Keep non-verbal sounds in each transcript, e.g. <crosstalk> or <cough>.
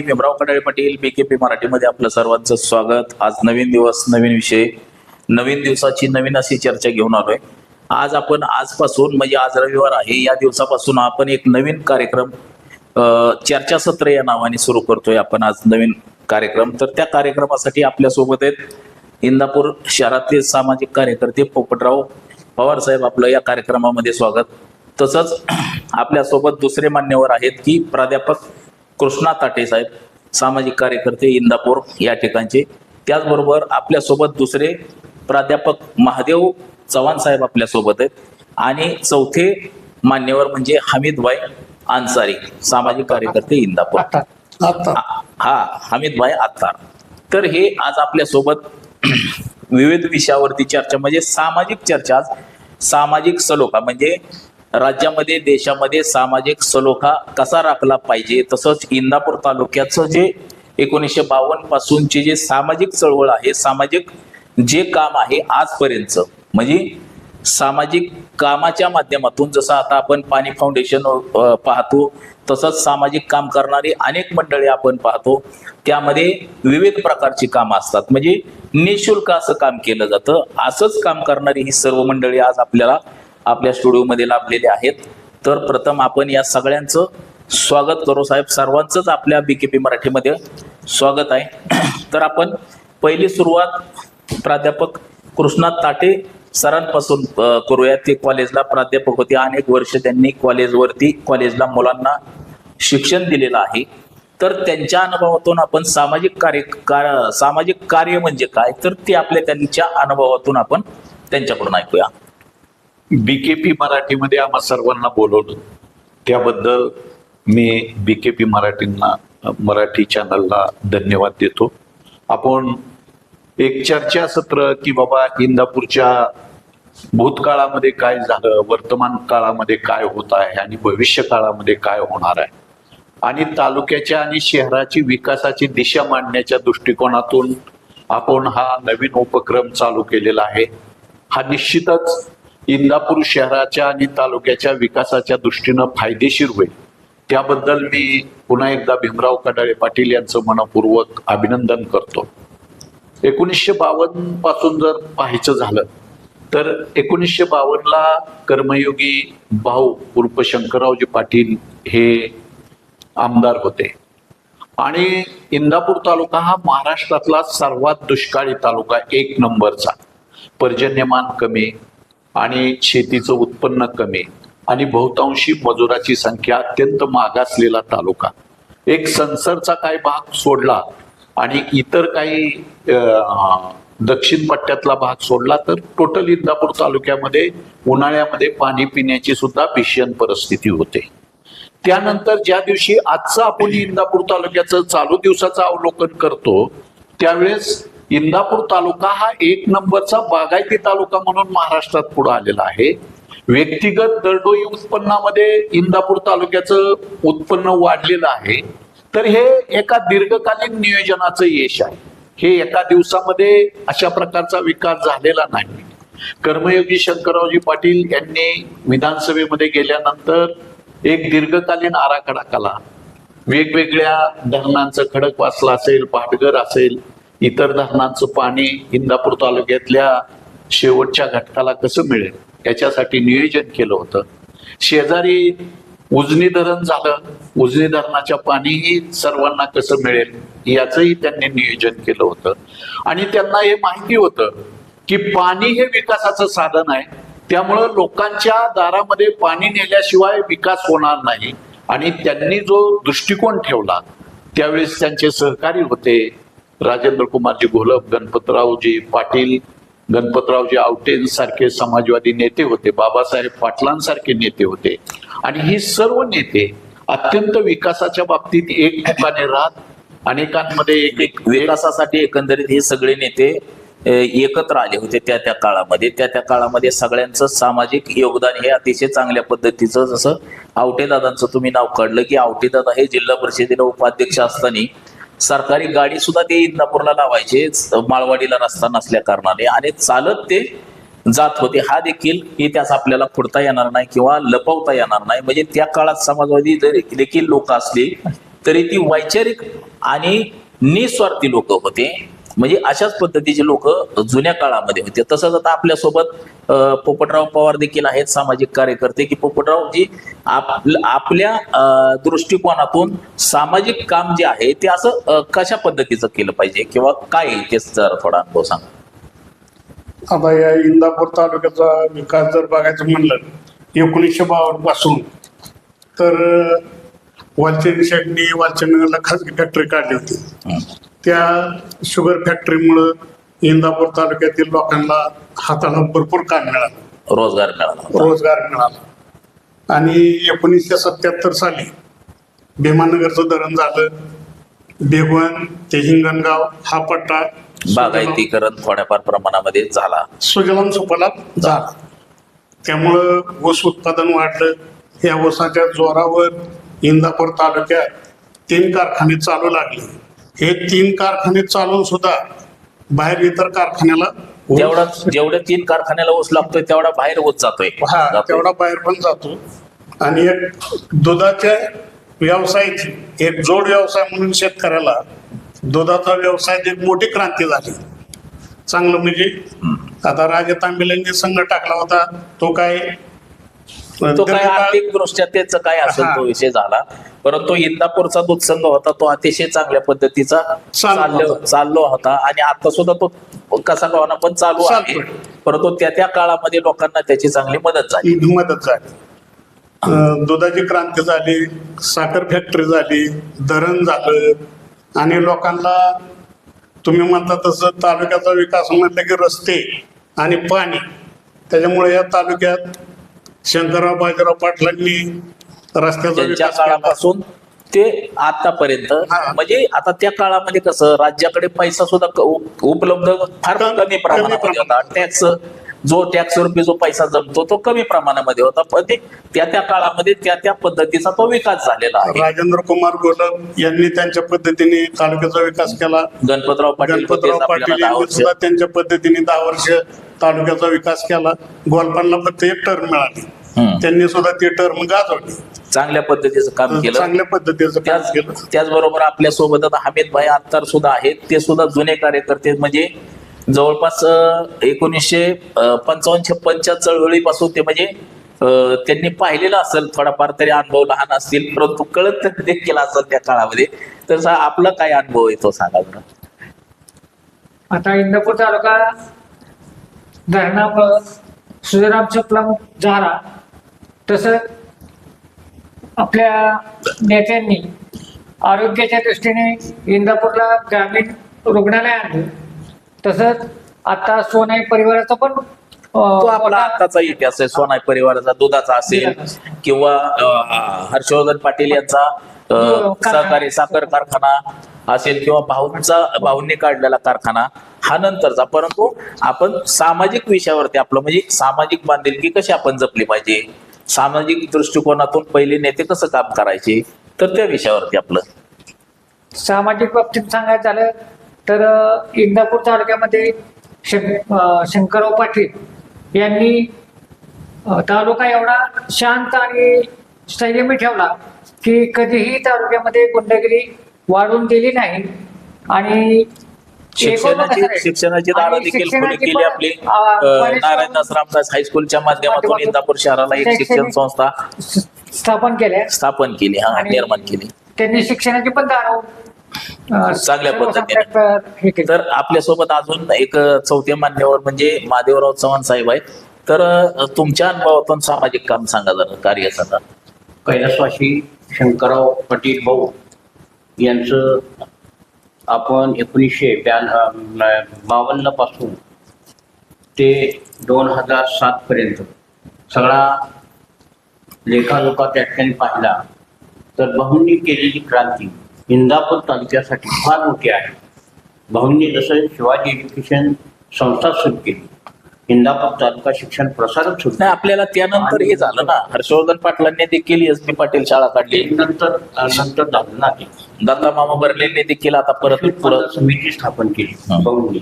मी Bhimrao Kadale Patil BKP मराठीमध्ये आपलं सर्वांचं स्वागत. आज नवीन दिवस नवीन विषय नवीन दिवसाची नवीन अशी चर्चा घेऊन आलोय. आज आपण आजपासून म्हणजे आज रविवार आहे या दिवसापासून आपण एक नवीन कार्यक्रम चर्चासत्र या नावाने सुरू करतोय आपण आज नवीन कार्यक्रम. तर त्या कार्यक्रमासाठी आपल्यासोबत आहेत इंदापूर शहरातील सामाजिक कार्यकर्ते पोपटराव पवार साहेब आपलं या कार्यक्रमामध्ये स्वागत. तसंच आपल्यासोबत दुसरे मान्यवर आहेत की प्राध्यापक कृष्णा ताटे साहेब सामाजिक कार्यकर्ते इंदापूर या ठिकाणचे. त्याचबरोबर आपल्यासोबत दुसरे प्राध्यापक महादेव चव्हाण साहेब आपल्यासोबत आहेत. आणि चौथे मान्यवर म्हणजे हमीदभाई अन्सारी सामाजिक कार्यकर्ते इंदापूर. हा- हा हमीदभाई आत्तार. तर हे आज आपल्यासोबत <clears throat> विविध विषयावरती चर्चा म्हणजे सामाजिक चर्चा सामाजिक सलोखा म्हणजे राज्यामध्ये देशामध्ये सामाजिक सलोखा कसा राखला पाहिजे? तसंच इंदापूर तालुक्याचं जे एकोणीसशे बावन्न पासूनचे जे सामाजिक चळवळ आहे सामाजिक जे काम आहे आजपर्यंत म्हणजे सामाजिक कामाच्या माध्यमातून जसं आता आपण पाणी फाउंडेशन पाहतो तसंच सामाजिक काम करणारी अनेक मंडळी आपण पाहतो त्यामध्ये विविध प्रकारची कामं असतात. म्हणजे निशुल्क असं काम केलं जातं. असंच काम करणारी ही सर्व मंडळी आज आपल्याला आपल्या स्टुडिओमध्ये लाभलेले आहेत. तर प्रथम आपण या सगळ्यांचं स्वागत करू. साहेब सर्वांचंच आपल्या बीकेपी मराठीमध्ये स्वागत आहे. <clears throat> तर आपण पहिली सुरुवात प्राध्यापक कृष्णात ताटे सरांपासून करूया. ते कॉलेजला प्राध्यापक होते. अनेक वर्ष त्यांनी कॉलेजवरती कॉलेजला मुलांना शिक्षण दिलेलं आहे. तर त्यांच्या अनुभवातून आपण सामाजिक कार्य का- सामाजिक कार्य म्हणजे काय? तर ते आपल्या त्यांच्या अनुभवातून आपण त्यांच्याकडून ऐकूया. बी के पी मराठीमध्ये आम्हा सर्वांना बोलवलं. त्याबद्दल मी बी के पी मराठींना मराठी चॅनलला धन्यवाद देतो. आपण एक चर्चासत्र की बाबा इंदापूरच्या भूतकाळामध्ये काय झालं वर्तमान काळामध्ये काय होत आहे आणि भविष्य काळामध्ये काय होणार आहे? आणि तालुक्याच्या आणि शहराची विकासाची दिशा मांडण्याच्या दृष्टिकोनातून आपण हा नवीन उपक्रम चालू केलेला आहे. हा निश्चितच इंदापूर शहराच्या आणि तालुक्याच्या विकासाच्या दृष्टीनं फायदेशीर होईल. त्याबद्दल मी पुन्हा एकदा भीमराव कडाळे पाटील यांचं मनपूर्वक अभिनंदन करतो. एकोणीसशे बावन्नपासून जर पाहायचं झालं तर एकोणीसशे बावन्नला कर्मयोगी भाऊ उर्फ शंकररावजी पाटील हे आमदार होते. आणि इंदापूर तालुका हा महाराष्ट्रातला सर्वात दुष्काळी तालुका एक नंबरचा. पर्जन्यमान कमी आणि शेतीचं उत्पन्न कमी आणि बहुतांशी मजुराची संख्या अत्यंत मागासलेला तालुका. एक संसरचा काही भाग सोडला आणि इतर काही दक्षिण पट्ट्यातला भाग सोडला तर टोटल इंदापूर तालुक्यामध्ये उन्हाळ्यामध्ये पाणी पिण्याची सुद्धा भीषण परिस्थिती होते. त्यानंतर ज्या दिवशी आजचा आपण इंदापूर तालुक्याचं चालू दिवसाचं अवलोकन करतो त्यावेळेस इंदापूर तालुका हा एक नंबरचा बागायती तालुका म्हणून महाराष्ट्रात पुढे आलेला आहे. व्यक्तिगत दरडोई उत्पन्नामध्ये इंदापूर तालुक्याचं उत्पन्न वाढलेलं आहे. तर हे एका दीर्घकालीन नियोजनाचं यश आहे. हे एका दिवसामध्ये अशा प्रकारचा विकास झालेला नाही. कर्मयोगी शंकररावजी पाटील यांनी विधानसभेमध्ये गेल्यानंतर एक दीर्घकालीन आराखडा केला. वेगवेगळ्या धरणांचं खडक खडकवासला असेल पाटघर असेल इतर धरणांचं पाणी इंदापूर तालुक्यातल्या शेवटच्या घटकाला कसं मिळेल याच्यासाठी नियोजन केलं होतं. शेजारी उजनी धरण झालं उजनी धरणाच्या पाणीही सर्वांना कसं मिळेल याचंही त्यांनी नियोजन केलं होतं. आणि त्यांना हे माहिती होतं की पाणी हे विकासाचं साधन आहे. त्यामुळं लोकांच्या दारामध्ये पाणी नेल्याशिवाय विकास होणार नाही. आणि त्यांनी जो दृष्टिकोन ठेवला त्यावेळेस त्यांचे सहकारी होते राजेंद्र कुमारजी घोलप गणपतरावजी पाटील गणपतरावजी आवटेंसारखे समाजवादी नेते होते बाबासाहेब पाटलांसारखे नेते होते. आणि ही सर्व नेते अत्यंत विकासाच्या बाबतीत एक ठिकाणी राहत अनेकांमध्ये एक एक विकासासाठी एकंदरीत हे सगळे नेते एकत्र आले होते त्या त्या काळामध्ये. त्या त्या काळामध्ये सगळ्यांचं सामाजिक योगदान हे अतिशय चांगल्या पद्धतीचं जसं आवटेदादांचं तुम्ही नाव काढलं की आवटेदादा हे जिल्हा परिषदेला उपाध्यक्ष असताना सरकारी गाडी सुद्धा ते इंदापूरला लावायचे. माळवाडीला रस्ता नसल्या कारणाने. आणि चालत ते जात होते. हा देखील इतिहास आपल्याला खोडता येणार नाही किंवा लपवता येणार नाही. म्हणजे त्या काळात समाजवादी जरी देखील लोक असली तरी ती वैचारिक आणि निस्वार्थी लोक होते. म्हणजे अशाच पद्धतीचे लोक जुन्या काळामध्ये होते. तसंच आता आपल्यासोबत अं, पोपटराव पवार देखील आहेत सामाजिक कार्यकर्ते. की पोपटरावजी आपल- आपल्या अं, दृष्टिकोनातून सामाजिक काम जे आहे ते असं कशा पद्धतीचं केलं पाहिजे? किंवा काय आहे? ते जरा थोडा अनुभव सांगा. आता या इंदापूर तालुक्याचा विकास जर बघायचं म्हणलं एकोणीसशे बावन्नपासून तर वालचंद शेटनी वालचंदनगरला खाजगी फॅक्टरी काढली होती. त्या शुगर फॅक्टरीमुळं इंदापूर तालुक्यातील लोकांना हाताला भरपूर काम मिळालं. रोजगार मिळाला. रोजगार मिळाला. आणि एकोणीसशे सत्याहत्तर साली भीमानगरचं धरण झालं. बेगवन ते हिंगणगाव हा पट्टा बागायतीकरण थोड्याफार प्रमाणामध्ये झाला. सुजलाम सुफलाम झाला. त्यामुळं ऊस उत्पादन वाढलं. या ऊसाच्या जोरावर इंदापूर तालुक्यात तीन कारखाने चालू लागले. हे तीन कारखाने चालून सुद्धा बाहेर इतर कारखान्याला जेवढा जेवढे तीन कारखान्याला ऊस लागतोय तेवढा बाहेर होत जातोय. हा जातोय. तेवढा बाहेर पण जातो. आणि एक दुधाच्या व्यवसायाची एक जोड व्यवसाय म्हणून शेतकऱ्याला दुधाचा व्यवसायात एक मोठी क्रांती झाली. चांगलं म्हणजे आता राजा तांबेलेंनी संघ टाकला होता तो काय तो काय आर्थिक दृष्ट्या त्याच काय असेल. तो विषय झाला. परंतु इंदापूरचा दूध संघ होता तो अतिशय चांगल्या पद्धतीचा चालू चाललो होता. चाललो होता. आणि आता सुद्धा तो कसा का होईना पण चालू आहे. परंतु त्या त्या काळामध्ये लोकांना त्याची चांगली मदत झाली. ही मदत झाली. दुधाची क्रांती झाली साखर फॅक्टरी झाली धरण झालं. आणि लोकांना तुम्ही म्हणता तसं तालुक्याचा विकास म्हटलं की रस्ते आणि पाणी. त्याच्यामुळे या तालुक्यात शंकरराव बाजीराव पाटलांनी रस्त्याचा त्यांच्या विकास केला काळापासून ते आतापर्यंत हा. म्हणजे आता त्या काळामध्ये कसं राज्याकडे पैसा सुद्धा क- उप- उपलब्ध फार कमी- कमी प्रमाणामध्ये होता. टॅक्स जो टॅक्स रुपये जो पैसा जमतो तो कमी प्रमाणामध्ये होता. पण ते त्या त्या काळामध्ये त्या त्या पद्धतीचा तो विकास झालेला आहे. राजेंद्र कुमार गोलक यांनी त्यांच्या पद्धतीने तालुक्याचा विकास केला. गणपतराव पाटील होते गणपतराव आपल्याला पाटील दहा यांनी वर्ष. सुद्धा त्यांच्या पद्धतीने दहा वर्ष तालुक्याचा विकास केला गोलपांना फक्त एक टर्म मिळाली. त्यांनी सुद्धा ती टर्म गाजवली. चांगल्या पद्धतीचं काम केलं. चांगल्या पद्धतीचं काम केलं. त्याचबरोबर आपल्यासोबत आता हमीद भाई अत्तार सुद्धा आहेत. ते सुद्धा जुने कार्यकर्ते म्हणजे जवळपास एकोणीसशे पंचावन्न छप्पनच्या चळवळीपासून ते म्हणजे अं, त्यांनी पाहिलेलं असेल. थोडाफार तरी अनुभव लहान असतील परंतु कळत देखील असेल त्या काळामध्ये. तर आपला काय अनुभव आहे तो सांगा बरं. आता इंदापूर तालुका धरणामुळं सुजराम चपला झाला तसंच आपल्या नेत्यांनी आरोग्याच्या दृष्टीने इंदापूरला ग्रामीण रुग्णालय आणलं तसंच आता सोनाई परिवाराचा पण तो आपला आत्ताचा इतिहास आहे सोनाई परिवाराचा दुधाचा असेल. किंवा हर्षवर्धन पाटील यांचा हो. सहकारी साखर कारखाना असेल किंवा भाऊंचा भाऊंनी काढलेला कारखाना हा नंतरचा. परंतु आपण सामाजिक विषयावरती आपलं म्हणजे सामाजिक बांधिलकी कशी आपण जपली पाहिजे? सामाजिक दृष्टिकोनातून पहिले नेते कसं काम करायचे? तर त्या विषयावरती आपलं. सामाजिक बाबतीत सांगायचं झालं तर इंदापूर तालुक्यामध्ये शंकरराव पाटील यांनी तालुका एवढा शांत आणि संयमी ठेवला की कधीही तालुक्यामध्ये गुंडगिरी वाढून दिली नाही. आणि शिक्षणाची शिक्षणाची दारं देखील खुली केली आपली. नारायणदास रामदास हायस्कूलच्या माध्यमातून इंदापूर शहराला एक शिक्षण संस्था स्थापन केल्या स्थापन केली हा निर्माण केली. त्यांनी शिक्षणाची पण दारं चांगल्या पद्धतीने. हे केली. तर आपल्यासोबत अजून एक चौथे मान्यवर म्हणजे महादेवराव चव्हाण साहेब आहेत. तर तुमच्या अनुभवातून सामाजिक काम सांगा जरा कार्य सांगा कैलासवासी शंकरराव पाटील भाऊ यांचं आपण एकोणीसशे ब्याण्णव बावन्नपासून ते दोन हजार सात पर्यंत सगळा लेखाजोखा त्या ठिकाणी पाहिला. तर भाऊंनी केलेली क्रांती इंदापूर तालुक्यासाठी फार मोठी आहे. भाऊंनी जसं शिवाजी एज्युकेशन संस्था सुरू केली इंदापूर तालुका शिक्षण प्रसारक सुरू नाही आपल्याला त्यानंतर हे झालं ना. हर्षवर्धन पाटलांनी देखील एस पी पाटील शाळा काढली. नंतर नंतर झालं ना ते. दत्ता मामा बर्लेंनी देखील आता परत पुरत समिती स्थापन केली. बघून.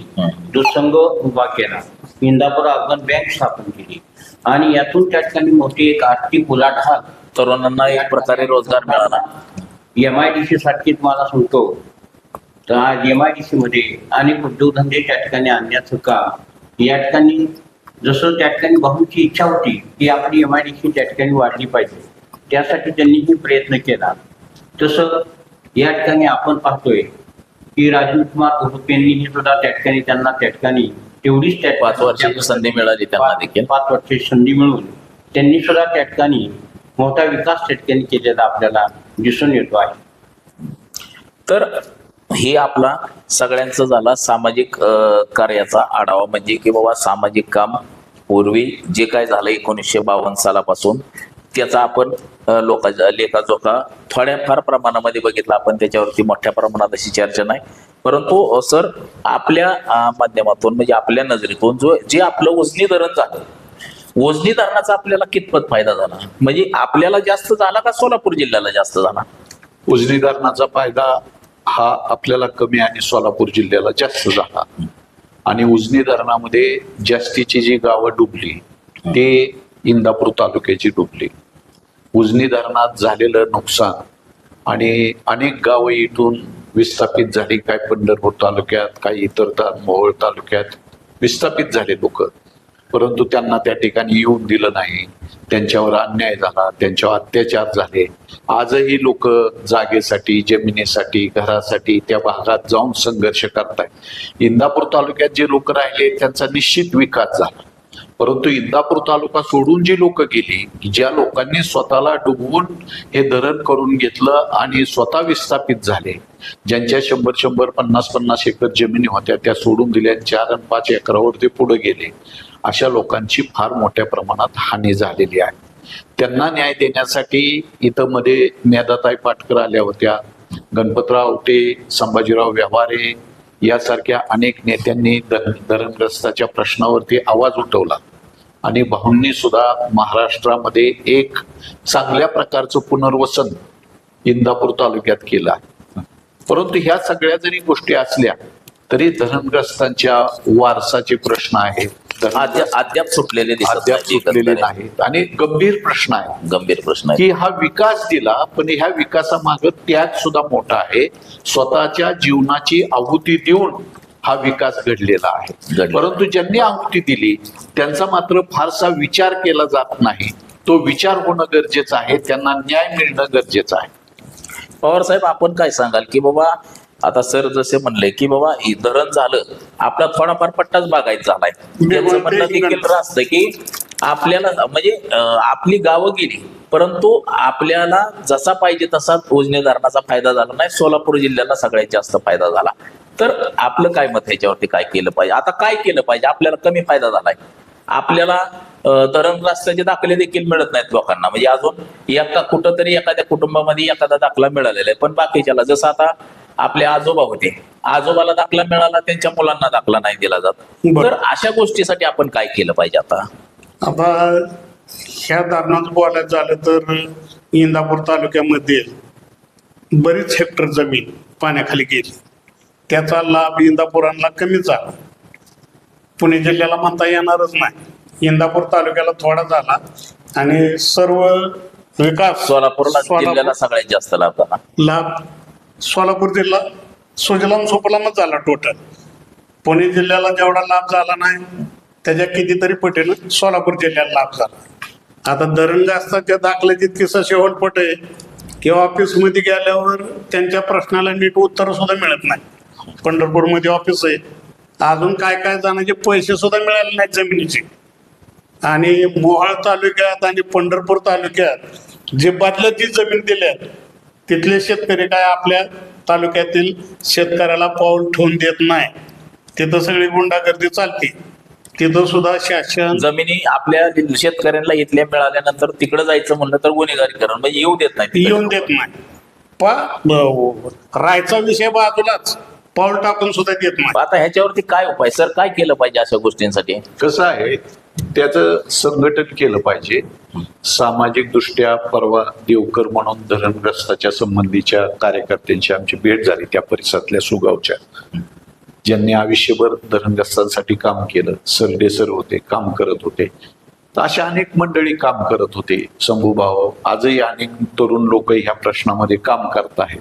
दूधसंघ उभा केला. इंदापूर अर्बन बँक स्थापन केली. आणि यातून त्या ठिकाणी मोठी एक आर्थिक उलाढाल तरुणांना एक प्रकारे रोजगार मिळाला. एम आय डी सी साठी तुम्हाला सांगतो. तर आज एम आय डी सी मध्ये अनेक उद्योगधंदे त्या ठिकाणी आणण्याचं काम या ठिकाणी जसं त्या ठिकाणी भाऊंची इच्छा होती की आपली एम आय डी सी त्या ठिकाणी वाढली पाहिजे. त्यासाठी त्यांनीही प्रयत्न केला. तसं या ठिकाणी आपण पाहतोय की राजीव कुमार गुरुप यांनीही सुद्धा त्या ठिकाणी त्यांना त्या ठिकाणी तेवढीच त्या पाच वर्षाची संधी मिळाली त्यांना देखील. पाच वर्षाची संधी मिळून त्यांनी सुद्धा त्या ठिकाणी मोठा विकास त्या ठिकाणी केलेला आपल्याला दिसून येतो आहे. तर हे आपला सगळ्यांचा झाला सामाजिक कार्याचा आढावा. म्हणजे की बाबा सामाजिक काम पूर्वी जे काय झालं एकोणीसशे बावन्न सालापासून त्याचा आपण लोका लोकांचा लेखाजोखा थोड्याफार प्रमाणामध्ये बघितला. आपण त्याच्यावरती मोठ्या प्रमाणात अशी चर्चा नाही. परंतु सर आपल्या माध्यमातून म्हणजे आपल्या नजरेतून जो जे आपलं वजनी धरण झालं वजनी धरणाचा आपल्याला कितपत फायदा झाला? म्हणजे आपल्याला जास्त झाला का सोलापूर जिल्ह्याला जास्त झाला? उजनी धरणाचा फायदा हा आपल्याला कमी आणि सोलापूर जिल्ह्याला जास्त झाला. आणि उजनी धरणामध्ये जास्तीची जी गावं डुबली ते इंदापूर तालुक्याची डुबली. उजनी धरणात झालेलं नुकसान आणि अनेक गावं इथून विस्थापित झाली. काय पंढरपूर तालुक्यात काही इतर मोहोळ तालुक्यात विस्थापित झाले लोक. परंतु त्यांना त्या ठिकाणी येऊन दिलं नाही. त्यांच्यावर अन्याय झाला त्यांच्यावर अत्याचार झाले. आजही लोक जागेसाठी जमिनीसाठी घरासाठी त्या भागात जाऊन संघर्ष करतायत. इंदापूर तालुक्यात जे लोक राहिले त्यांचा निश्चित विकास झाला. परंतु इंदापूर तालुका सोडून जी लोक गेली ज्या लोकांनी स्वतःला डुबवून हे धरण करून घेतलं आणि स्वतः विस्थापित झाले ज्यांच्या शंभर शंभर पन्नास पन्नास एकर जमिनी होत्या त्या सोडून दिल्या चार आणि पाच एकरावर ते पुढे गेले. अशा लोकांची फार मोठ्या प्रमाणात हानी झालेली आहे. त्यांना न्याय देण्यासाठी इथं मध्ये मेधाताई पाटकर आल्या होत्या गणपतराव उटे संभाजीराव व्यवहारे यासारख्या अनेक नेत्यांनी धरणग्रस्ताच्या प्रश्नावरती आवाज उठवला. आणि भाऊंनी सुद्धा महाराष्ट्रामध्ये एक चांगल्या प्रकारचं पुनर्वसन इंदापूर तालुक्यात केलं परंतु ह्या सगळ्या जरी गोष्टी असल्या तरी धरणग्रस्तांच्या वारसाचे प्रश्न आहेत अद्याप सुटलेले अद्याप. सुटलेले नाहीत. आणि गंभीर प्रश्न आहे. गंभीर प्रश्न आहे. की हा विकास दिला पण ह्या विकासामाग त्याग सुद्धा मोठा आहे. स्वतःच्या जीवनाची आहुती देऊन हा विकास घडलेला आहे. परंतु ज्यांनी आहुती दिली त्यांचा मात्र फारसा विचार केला जात नाही. तो विचार होणं गरजेचं आहे त्यांना न्याय मिळणं गरजेचं आहे. पवार साहेब आपण काय सांगाल की बाबा आता सर जसे म्हणले की बाबा धरण झालं आपला थोडाफार पट्टाच बागायचा झालाय. त्यांचं म्हणणं देखील असतं की आपल्याला म्हणजे आपली गावं गेली परंतु आपल्याला जसा पाहिजे तसा उजनी धरणाचा फायदा झाला नाही सोलापूर जिल्ह्याला सगळ्यात जास्त फायदा झाला. तर आपलं काय मत ह्याच्यावरती काय केलं पाहिजे? आता काय केलं पाहिजे? आपल्याला कमी फायदा झालाय. आपल्याला धरण रस्त्याचे दाखले देखील मिळत नाहीत लोकांना. म्हणजे अजून एका कुठंतरी एखाद्या कुटुंबामध्ये एखादा दाखला मिळालेला आहे. पण बाकीच्याला जसं आता आपले आजोबा होते. आजोबाला दाखला मिळाला त्यांच्या मुलांना दाखला नाही दिला जात. बरं. तर अशा गोष्टीसाठी आपण काय केलं पाहिजे आता? आता ह्या धरणाचं बोलायचं झालं तर इंदापूर तालुक्यामध्ये बरीच हेक्टर जमीन पाण्याखाली गेली. त्याचा लाभ इंदापुरांना कमीच झाला. पुणे जिल्ह्याला म्हणता येणारच नाही. इंदापूर तालुक्याला थोडा झाला आणि सर्व विकास सोलापूरला सोलापूर- जिल्ह्याला सगळ्यात जास्त लाभ झाला. लाभ सोलापूर जिल्हा सुजलाम सुफलामच झाला टोटल पुणे जिल्ह्याला जेवढा लाभ झाला नाही त्याच्या कितीतरी पटीनं सोलापूर जिल्ह्याला लाभ झाला. आता धरणग्रस्ताच्या दाखल्याची तिसं शेवटपट आहे. किंवा ऑफिसमध्ये गेल्यावर त्यांच्या प्रश्नाला नीट उत्तर सुद्धा मिळत नाही. पंढरपूरमध्ये ऑफिस आहे. अजून काय काय जाण्याचे पैसे सुद्धा मिळाले नाहीत जमिनीचे. आणि मोहाळ तालुक्यात आणि पंढरपूर तालुक्यात जे बदलती जमीन दिल्यात तिथले शेतकरी काय आपल्या तालुक्यातील शेतकऱ्याला पाऊल ठेवून देत नाही. तिथं सगळी गुंडागर्दी चालते. तिथं सुद्धा शासन जमिनी आपल्या शेतकऱ्यांना इथल्या मिळाल्यानंतर तिकडे जायचं म्हणलं तर गुन्हेगारी करण म्हणजे येऊ देत नाही तिकडे. येऊन देत नाही. पण रायचा विषय बाजूलाच पाऊल टाकून सुद्धा देत नाही. आता ह्याच्यावरती काय उपाय? सर काय केलं पाहिजे अशा गोष्टींसाठी? कसं आहे त्याचं संघटन केलं पाहिजे. सामाजिक दृष्ट्या परवा देवकर म्हणून धरणग्रस्ताच्या संबंधीच्या कार्यकर्त्यांची आमची भेट झाली त्या परिसरातल्या सुगावच्या. ज्यांनी आयुष्यभर धरणग्रस्तांसाठी काम केलं. सरडे सर होते काम करत होते. तर अशा अनेक मंडळी काम करत होते. शंभूभाव आजही अनेक तरुण लोक ह्या प्रश्नामध्ये काम करत आहेत.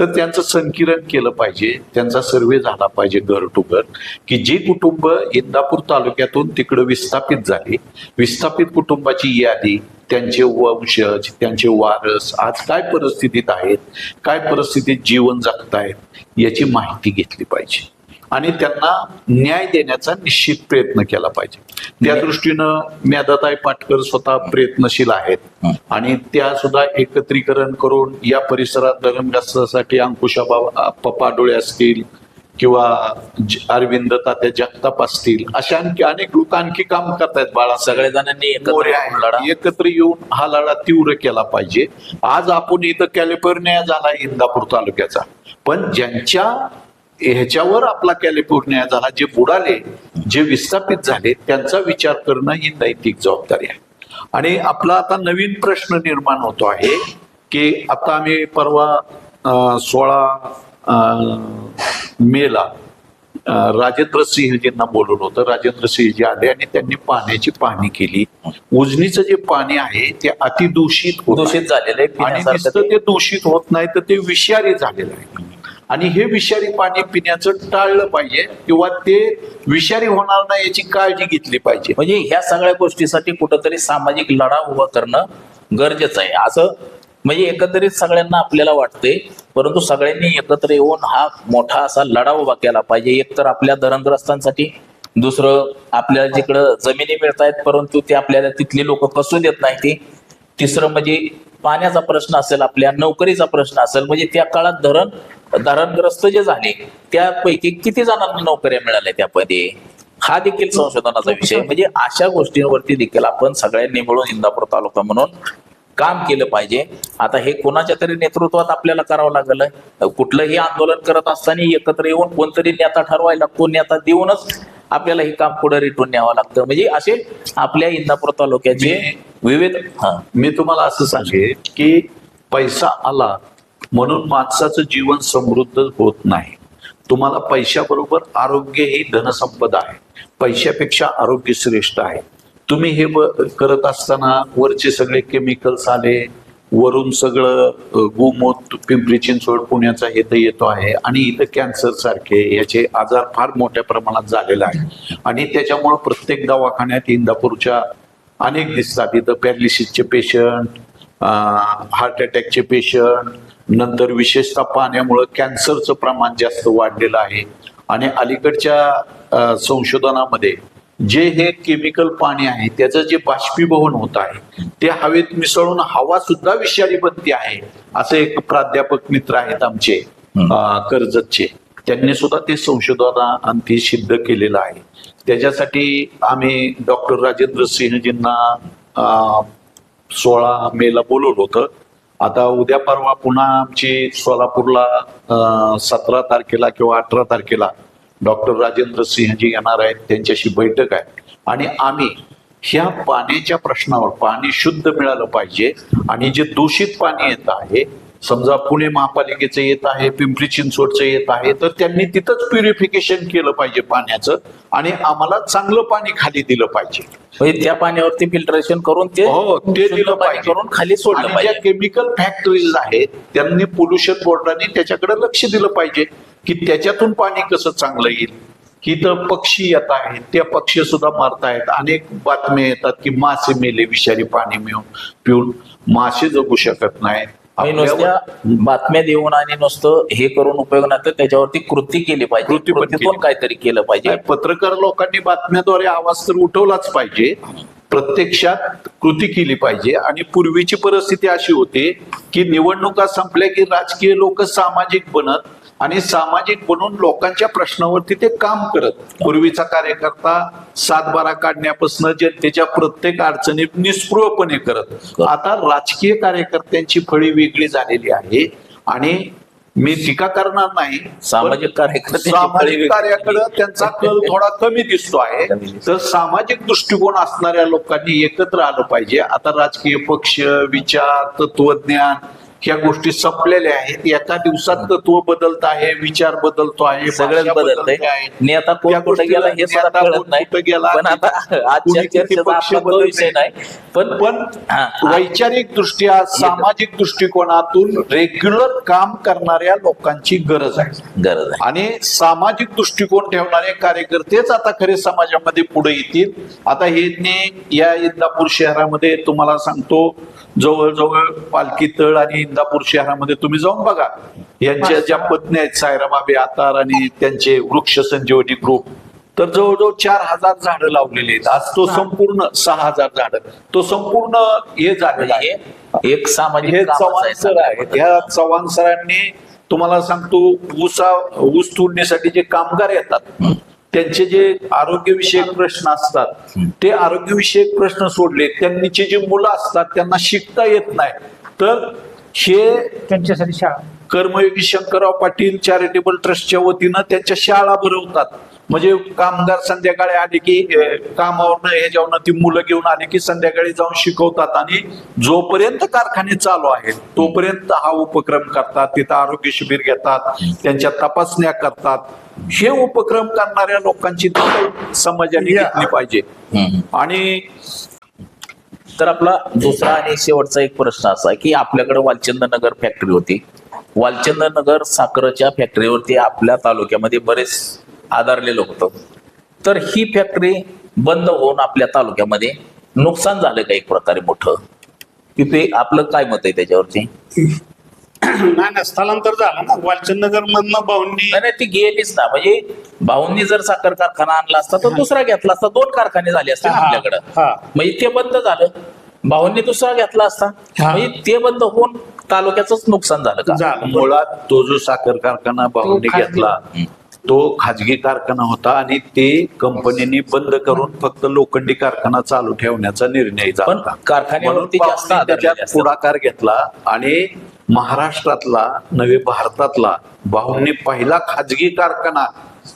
तर त्यांचं संकिरण केलं पाहिजे. त्यांचा सर्वे झाला पाहिजे घर टू घर की जे कुटुंब इंदापूर तालुक्यातून तिकडं विस्थापित झाले. विस्थापित कुटुंबाची यादी त्यांचे वंशज त्यांचे वारस आज काय परिस्थितीत आहेत काय परिस्थितीत जीवन जगतायत याची माहिती घेतली पाहिजे. आणि त्यांना न्याय देण्याचा निश्चित प्रयत्न केला पाहिजे. त्या दृष्टीनं म्यादाताई पाटकर स्वतः प्रयत्नशील आहेत. आणि त्या सुद्धा एकत्रीकरण करून या परिसरात धरणग्रस्तासाठी अंकुशाबा पपाडोळे असतील किंवा अरविंद तात्या जगताप असतील अशा आणखी अनेक लोक आणखी काम करतायत बाळा. सगळ्या जणांनी. एकत्र येऊन हा लढा तीव्र केला पाहिजे. आज आपण इथं कॅलिफोर्निया झाला इंदापूर तालुक्याचा. पण ज्यांच्या ह्याच्यावर आपला कॅलिफोर्निया झाला जे बुडाले जे विस्थापित झाले त्यांचा विचार करणं ही नैतिक जबाबदारी आहे आणि आपला आता नवीन प्रश्न निर्माण होतो आहे की आता आम्ही परवा सोळा मेला राजेंद्र सिंहजींना बोलवलं होतं राजेंद्र सिंहजी आले आणि त्यांनी पाण्याची पाहणी केली उजनीचं जे पाणी आहे ते अतिदूषित. दूषित झालेलं आहे आणि नुसतं. ते दूषित होत नाही तर ते विषारी झालेलं आहे आणि हे विषारी पाणी पिण्याचं टाळलं पाहिजे किंवा ते विषारी होणार नाही याची काळजी घेतली पाहिजे. म्हणजे ह्या सगळ्या गोष्टीसाठी कुठंतरी सामाजिक लढा उभा करणं गरजेचं आहे. असं म्हणजे एकंदरीत सगळ्यांना आपल्याला वाटते परंतु सगळ्यांनी एकत्र येऊन हा मोठा असा लढा उभा केला पाहिजे. एकतर आपल्या धरणग्रस्तांसाठी दुसरं आपल्याला जिकडं जमिनी मिळत आहेत परंतु ते आपल्याला तिथली लोक कसू देत नाही ते तिसरं म्हणजे पाण्याचा प्रश्न असेल आपल्या नोकरीचा प्रश्न असेल म्हणजे त्या काळात धरण धरणग्रस्त जे झाले त्यापैकी किती जणांना नोकऱ्या मिळाल्या त्यामध्ये? हा देखील संशोधनाचा विषय. म्हणजे अशा गोष्टींवरती देखील आपण सगळ्यांनी मिळून इंदापूर तालुका म्हणून काम केलं पाहिजे. आता हे कोणाच्या तरी नेतृत्वात आपल्याला करावं लागलं? कुठलंही आंदोलन करत असताना एकत्र येऊन कोणतरी नेता ठरवायला लागतो नेता देऊनच आपल्याला हे काम पुढे रेटून न्यावं लागतं. म्हणजे असे आपल्या इंदापूर तालुक्याचे विविध मी तुम्हाला असं सांगेन की पैसा आला म्हणून माणसाचं जीवन समृद्ध होत नाही. तुम्हाला पैशाबरोबर आरोग्य ही धनसंपदा आहे. पैशापेक्षा आरोग्य श्रेष्ठ आहे. तुम्ही हे करत असताना वरचे सगळे केमिकल्स आले वरून सगळं गोमूत पिंपरी चिंचवड पुण्याचा हे तर येतो आहे. आणि इथं कॅन्सर सारखे याचे आजार फार मोठ्या प्रमाणात झालेला आहे आणि त्याच्यामुळं प्रत्येक दवाखान्यात इंदापूरच्या अनेक दिसतात. इथं पॅरालिसिसचे पेशंट हार्ट अटॅकचे पेशंट नंतर विशेषतः पाण्यामुळं कॅन्सरचं प्रमाण जास्त वाढलेलं आहे. आणि अलीकडच्या संशोधनामध्ये जे हे केमिकल पाणी आहे त्याचं जे बाष्पीभवन होत आहे ते हवेत मिसळून हवा सुद्धा विषारी बनते आहे असे एक प्राध्यापक मित्र आहेत आमचे कर्जतचे. त्यांनी सुद्धा ते संशोधना ते सिद्ध केलेलं आहे. त्याच्यासाठी आम्ही डॉक्टर राजेंद्र सिंहजींना सोळा मेला बोलवलं होतं. आता उद्या परवा पुन्हा आमची सोलापूरला सतरा तारखेला किंवा अठरा तारखेला डॉक्टर राजेंद्र सिंहजी येणार आहेत त्यांच्याशी बैठक आहे. आणि आम्ही ह्या पाण्याच्या प्रश्नावर पाणी शुद्ध मिळालं पाहिजे आणि जे दूषित पाणी येत आहे समजा पुणे महापालिकेचं येत आहे पिंपरी चिंचवडचं येत आहे तर त्यांनी तिथंच प्युरिफिकेशन केलं पाहिजे पाण्याचं आणि आम्हाला चांगलं पाणी खाली दिलं पाहिजे. म्हणजे त्या पाण्यावरती फिल्टरेशन करून ते हो ते दिलं पाहिजे. करून खाली सोडलं पाहिजे. केमिकल फॅक्टरीज आहेत त्यांनी पोल्युशन बोर्डाने त्याच्याकडे लक्ष दिलं पाहिजे. की त्याच्यातून पाणी कसं चांगलं येईल? की तर पक्षी येत आहेत. त्या पक्षी सुद्धा मरतायत. अनेक बातम्या येतात की मासे मेले विषारी पाणी मिळून पिऊन. मासे जगू शकत नाहीत आणि नुसत्या आपल्यावर- बातम्या देऊन आणि नुसतं हे करून उपयोग नाही तर त्याच्यावरती कृती केली पाहिजे. कृतीतून. काहीतरी केलं पाहिजे. नाही, पत्रकार लोकांनी बातम्याद्वारे आवाज तर उठवलाच पाहिजे. प्रत्यक्षात कृती केली पाहिजे. आणि पूर्वीची परिस्थिती अशी होती की निवडणुका संपल्या की राजकीय लोक सामाजिक बनत आणि सामाजिक बनून लोकांच्या प्रश्नावरती ते काम करत. पूर्वीचा कार्यकर्ता सातबारा काढण्यापासून जनतेच्या प्रत्येक अडचणीत निस्पृहपणे करत. आता राजकीय कार्यकर्त्यांची फळी वेगळी झालेली आहे आणि मी टीका करणार नाही सामाजिक कार्यकर्ते सामाजिक कार्याकडे त्यांचा कल थोडा कमी दिसतो आहे. तर सामाजिक दृष्टिकोन असणाऱ्या लोकांनी एकत्र आलं पाहिजे. आता राजकीय पक्ष विचार तत्वज्ञान ह्या गोष्टी संपलेल्या आहेत. एका दिवसात तत्व बदलत आहे विचार बदलतो आहे बदलतंय. बदलते आहे. कोण कुठे गोष्टीला गेला हे सुद्धा कळत नाही. पण आता <laughs> आजच्या कुणी किती चर्चेचा पक्ष आपला तो बदलले. विषय नाही. पण पण वैचारिक दृष्ट्या सामाजिक दृष्टिकोनातून रेग्युलर काम करणाऱ्या लोकांची गरज आहे. गरज आहे. आणि सामाजिक दृष्टिकोन ठेवणारे कार्यकर्तेच आता खरे समाजामध्ये पुढे येतील. आता हे या इंदापूर शहरामध्ये तुम्हाला सांगतो जवळजवळ पालखी तळ आणि इंदापूर शहरामध्ये तुम्ही जाऊन बघा. यांच्या ज्या पत्नी आहेत सायराबाबी आतार आणि त्यांचे वृक्ष संजीवनी ग्रुप तर जवळजवळ चार हजार झाडं लावलेली आहेत. आज तो संपूर्ण सहा हजार झाडं. तो संपूर्ण हे झालेला आहे. हे एक सामाजिक हे चव्हाण आहे सर पद्धतीने. ह्या चव्हाण सरांनी तुम्हाला सांगतो ऊसा ऊस तोडणीसाठी जे कामगार येतात त्यांचे जे आरोग्यविषयक प्रश्न असतात ते आरोग्यविषयक प्रश्न सोडले त्यांनीचे जे मुलं असतात त्यांना शिकता येत नाही. तर हे त्यांच्यासाठी शाळा. कर्मयोगी शंकरराव पाटील चॅरिटेबल ट्रस्टच्या वतीनं त्यांच्या शाळा भरवतात. म्हणजे कामगार संध्याकाळी आले की कामावरनं ह्याच्यावरनं ती मुलं घेऊन आले की संध्याकाळी जाऊन शिकवतात आणि जोपर्यंत कारखाने चालू आहेत तोपर्यंत हा उपक्रम करतात तिथं आरोग्य शिबिर घेतात त्यांच्या तपासण्या करतात हे उपक्रम करणाऱ्या लोकांची समाजाने. घेतली पाहिजे. आणि तर आपला दुसरा आणि शेवटचा एक प्रश्न असा की आपल्याकडे वालचंद नगर फॅक्टरी होती वालचंद नगर साखरच्या फॅक्टरीवरती आपल्या तालुक्यामध्ये बरेच आधारलेलं होतं. तर ही फॅक्टरी बंद होऊन आपल्या तालुक्यामध्ये नुकसान झालं का एक प्रकारे मोठं. की ते आपलं काय मत आहे त्याच्यावरती? नाही नाही स्थलांतर झालं ना. वालचंद नगर मधनं भाऊंनी नाही ती गेलीच ना. म्हणजे भाऊंनी जर साखर कारखाना आणला असता तर दुसरा घेतला असता. दोन कारखाने झाले असते ना आपल्याकडं. हा. म्हणजे ते बंद झालं. भाऊंनी दुसरा घेतला असता. म्हणजे ते बंद होऊन तालुक्याच नुकसान झालं का? मुळात तो जो साखर कारखाना भाऊंनी घेतला तो खाजगी कारखाना होता आणि ते कंपनीने बंद करून फक्त लोखंडी कारखाना चालू ठेवण्याचा निर्णय झाला कारखान्यावरती जास्त त्याच्यात. पुढाकार घेतला आणि महाराष्ट्रातला नवे भारतातला भाऊंनी पहिला खाजगी कारखाना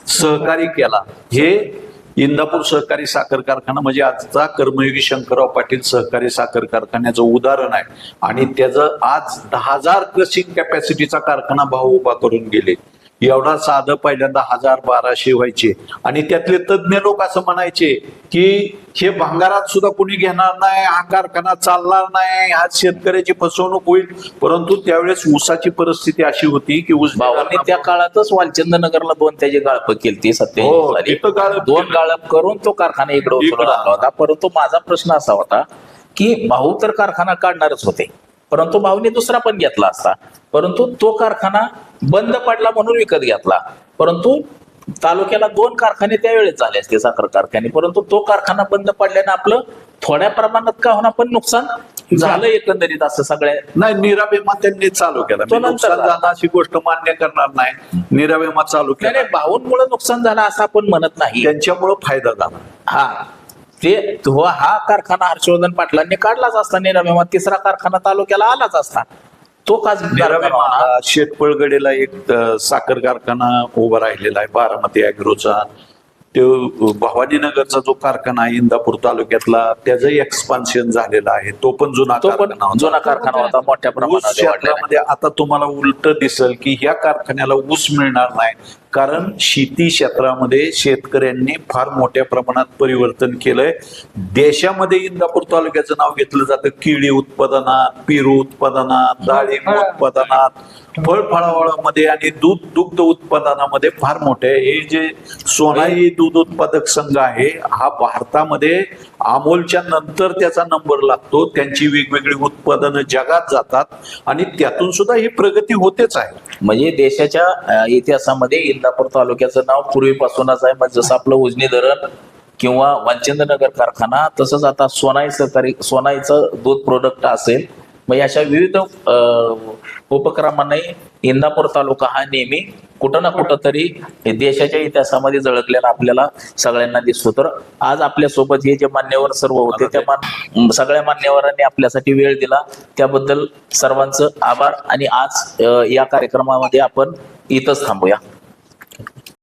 सहकारी केला. हे इंदापूर सहकारी साखर कारखाना म्हणजे आजचा कर्मयोगी शंकरराव पाटील सहकारी साखर कारखान्याचं उदाहरण आहे. आणि त्याचं आज दहा हजार क्रशिंग कॅपॅसिटीचा कारखाना भाऊ उभा करून गेले. एवढा साधं पहिल्यांदा हजार बाराशे व्हायचे. आणि त्यातले तज्ज्ञ लोक असं म्हणायचे की हे भांगारात सुद्धा कोणी घेणार नाही हा कारखाना चालणार नाही हा शेतकऱ्याची फसवणूक होईल. परंतु त्यावेळेस ऊसाची परिस्थिती अशी होती की ऊस भावांनी त्या काळातच वालचंद नगरला दोन त्याची गाळप केली हो, सत्य दोन. गाळप करून तो कारखाना इकडे होता. परंतु माझा प्रश्न असा होता की भाऊ तर कारखाना काढणारच होते. परंतु भाऊने दुसरा पण घेतला असता. परंतु तो कारखाना बंद पडला म्हणून विकत घेतला. परंतु तालुक्याला दोन कारखाने त्यावेळेस झाले असते साखर कारखाने. परंतु तो कारखाना बंद पडल्याने आपलं थोड्या प्रमाणात का होणार पण नुकसान झालं एकंदरीत असं सगळ्या नाही निरावेमा त्यांनी चालू केला. तो नंतर अशी गोष्ट मान्य करणार नाही. निरावेमा चालू केला नाही, भाऊंमुळे नुकसान झालं असं आपण म्हणत नाही. त्यांच्यामुळं फायदा झाला. हा. ते तो हा कारखाना हर्षवर्धन पाटलांनी काढलाच असता. निरामेमा तिसरा कारखाना तालुक्याला आलाच असता. तो का निरावेमा शेतपळगडेला एक साखर कारखाना उभा राहिलेला आहे बारामती अॅग्रोचा तो भवानीनगरचा जो कारखाना आहे इंदापूर तालुक्यातला त्याचं एक्सपान्शन झालेलं आहे. तो पण जुना तो पण कारखाना. जुना कारखाना होता मोठ्या प्रमाणात आता तुम्हाला उलट दिसल की ह्या कारखान्याला ऊस मिळणार नाही. कारण शेती क्षेत्रामध्ये शेतकऱ्यांनी फार मोठ्या प्रमाणात परिवर्तन केलंय देशामध्ये इंदापूर तालुक्याचं नाव घेतलं जातं केळी उत्पादनात पेरू उत्पादनात डाळिंब फळं. उत्पादनात फळफळावळामध्ये आणि दूध दुग्ध उत्पादनामध्ये फार मोठे. हे जे सोनाई दूध उत्पादक संघ आहे हा भारतामध्ये अमोलच्या नंतर त्याचा नंबर लागतो त्यांची वेगवेगळी उत्पादनं जगात जातात आणि त्यातून सुद्धा ही प्रगती होतेच आहे म्हणजे देशाच्या इतिहासामध्ये इंदापूर तालुक्याचं नाव पूर्वीपासूनच आहे. म्हणजे जसं आपलं उजनी धरण किंवा वालचंदनगर कारखाना तसंच आता सोनाई सहकारी सोनाईचं दूध प्रोडक्ट असेल. मग अशा विविध उपक्रमांनाही इंदापूर तालुका हा नेहमी कुठं ना कुठं तरी देशाच्या इतिहासामध्ये झळकलेला आपल्याला सगळ्यांना दिसतो. तर आज आपल्यासोबत हे जे मान्यवर सर्व होते त्या मान सगळ्या मान्यवरांनी आपल्यासाठी वेळ दिला. त्याबद्दल सर्वांचं आभार आणि आज या कार्यक्रमामध्ये आपण इथंच थांबूया.